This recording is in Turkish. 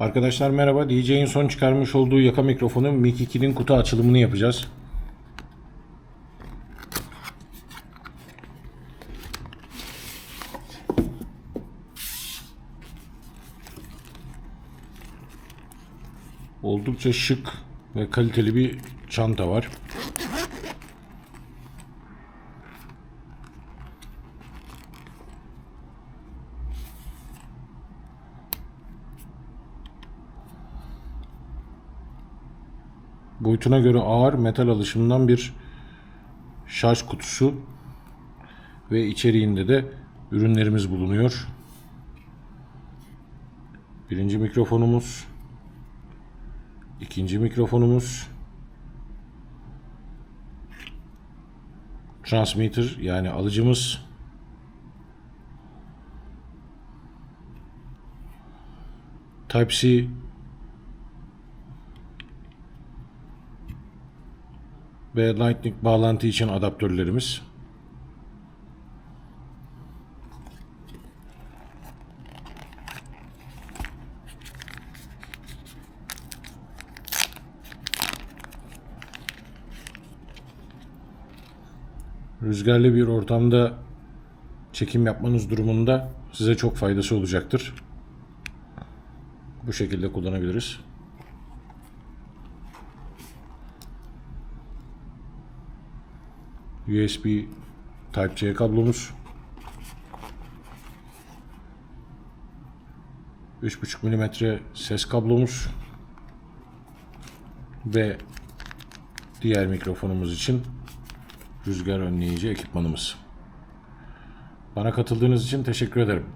Arkadaşlar merhaba. DJ'in son çıkarmış olduğu yaka mikrofonu Mic 2'nin kutu açılımını yapacağız. Oldukça şık ve kaliteli bir çanta var. Boyutuna göre ağır metal alışımından bir şarj kutusu ve içeriğinde de ürünlerimiz bulunuyor. Birinci mikrofonumuz, ikinci mikrofonumuz, transmitter yani alıcımız, Type-C ve Lightning bağlantı için adaptörlerimiz. Rüzgarlı bir ortamda çekim yapmanız durumunda size çok faydası olacaktır. Bu şekilde kullanabiliriz. USB Type-C kablomuz. 3.5 mm ses kablomuz ve diğer mikrofonumuz için rüzgar önleyici ekipmanımız. Bana katıldığınız için teşekkür ederim.